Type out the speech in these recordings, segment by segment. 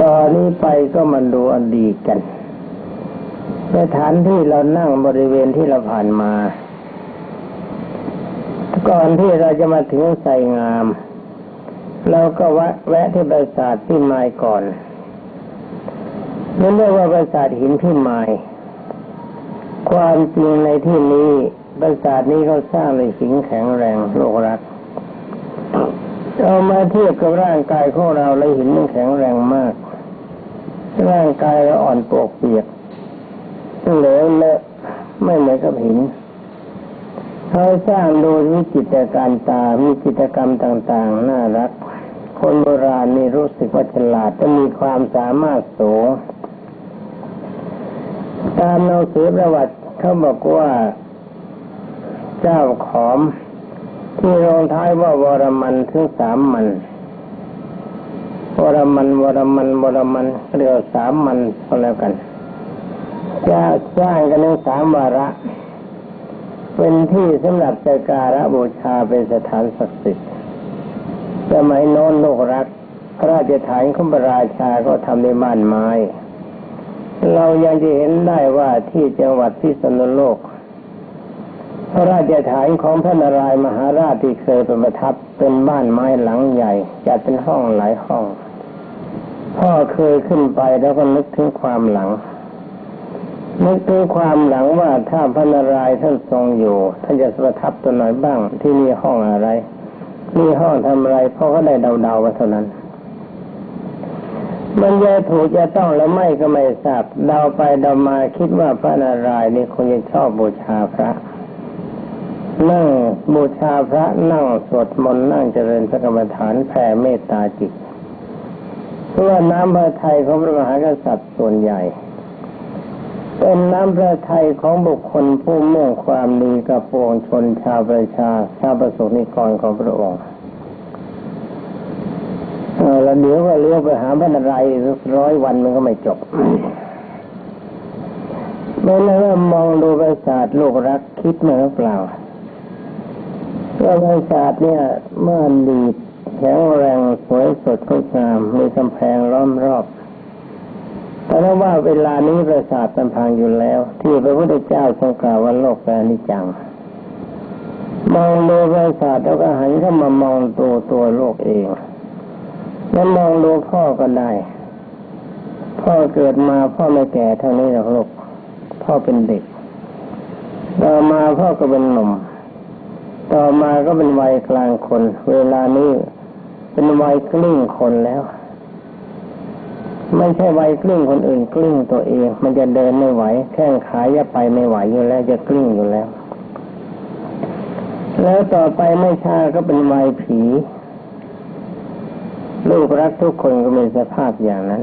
ตอนนี้ไปก็มาดูอดีตกันสถานที่เรานั่งบริเวณที่เราผ่านมา ก่อนที่เราจะมาถึงไสงาม เราก็แวะแวะที่ปราสาทพิมายก่อนนั่นเรียกว่าปราสาทหินพิมาย ความจริงในที่นี้ปราสาทนี้เขาสร้างในหินแข็งแรงโลกรักเอามาเทียบกับร่างกายของเราเลยหินมันแข็งแรงมาก ร่างกายเรา อ่อนปวกเปียกเหลวเลอะไม่เหมือนกับหินเขาสร้างโดยวิจิตรการตามีจิตรกรรมต่างๆ น่ารัก คนโบราณนี่รู้สึกว่าฉลาดจะมีความสามารถสูง ตามหนังสือประวัติเขาบอกว่า เจ้าขอม ที่ลงท้ายว่าวรมันถึงสามมัน วรมันวรมันวรมันเรียกสามมันก็แล้วกันจะสร้างกันในสามวาระ เป็นที่สำหรับจัการะบูชาเป็นสถานศักดิ์สิทธิ์สมัยโน้นโลกรักพระราชฐานของพระราชาก็ทำในบ้านไม้ เรายังจะเห็นได้ว่าที่จังหวัดพิษณุโลก พระราชฐานของพระนารายมหาราชที่เคยเป็นประทับเป็นบ้านไม้หลังใหญ่จัดเป็นห้องหลายห้อง พ่อเคยขึ้นไปแล้วก็นึกถึงความหลัง นึกถึงความหลังว่าถ้าพระนารายณ์ท่านทรงอยู่ ท่านจะประทับตัวหน่อยบ้าง ที่นี่ห้องอะไรนี่ห้องทำอะไรพ่อก็ได้เดาๆว่าเท่านั้น มันจะถูกจะต้องแล้วไม่ก็ไม่ทราบเดาไปเดามาคิดว่าพระนารายณ์นี่คงจะชอบบูชาพระนั่งบูชาพระนั่งสวดมนต์นั่งเจริญพระกรรมฐานแผ่เมตตาจิต เพราะว่าน้ำพระทัยของพระมหากษัตริย์ส่วนใหญ่ เป็นน้ำพระทัยของบุคคลผู้มุ่งความดีกับปวงชนชาวประชาชาวประสงนิกรของพระองค์แล้วเดี๋ยวก็เลี้ยวไปหาพระนารายณ์ร้อยวันมันก็ไม่จบเมื่อเรามองดูประสาทลูกรักคิดเหมือเปล่าว่าประสาทเนี่ยเมื่อดีด แข็งแรงสวยสดงดงามมีกำแพงล้อมรอบแต่ว่าเวลานี้ประสาทมันพังอยู่แล้ว ที่พระพุทธเจ้าทรงกล่าวว่าโลกแปรนิจัง มองดูประสาทแล้วก็หันเข้ามามองตัวตัวโลกเอง แล้วมองดูพ่อก็ได้ พ่อเกิดมาพ่อไม่แก่เท่านี้หรอกลูกพ่อเป็นเด็ก ต่อมาพ่อก็เป็นหนุ่ม ต่อมาก็เป็นวัยกลางคน เวลานี้ เป็นวัยกลิ้งคนแล้ว ไม่ใช่วัยกลิ้งคนอื่นกลิ้งตัวเอง มันจะเดินไม่ไหว แข้งขาจะไปไม่ไหวอยู่แล้ว จะกลิ้งอยู่แล้ว แล้วต่อไปไม่ช้าก็เป็นวัยผี ลูกรักทุกคนก็มีสภาพอย่างนั้น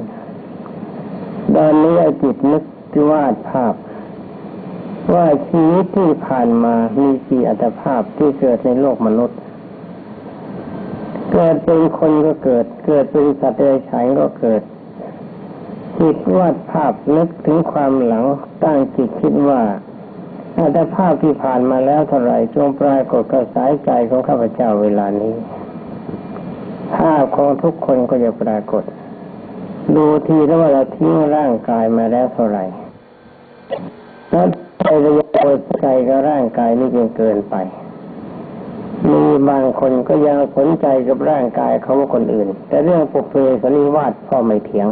ตอนนี้อจิตนึกวาดภาพ ว่าชีวิตที่ผ่านมามีกี่อัตภาพที่เกิดในโลกมนุษย์ กิดเป็นคนก็เกิด เกิดเป็นสัตว์เดรัจฉานก็เกิดจิตวาดภาพนึกถึงความหลังตั้งจิตคิดว่าอัตภาพที่ผ่านมาแล้วเท่าไรจงปรากฏกระสายใจของข้าพเจ้าเวลานี้ ภาพของทุกคนก็จะปรากฏ ดูทีแล้วว่าเราทิ้งร่างกายมาแล้วเท่าไรแล้วใจระยะใจกับร่างกายนี่จนเกินไป มีบางคนก็ยังสนใจกับร่างกายเขาว่าคนอื่น แต่เรื่องปุเพสนิวาสพ่อไม่เถียง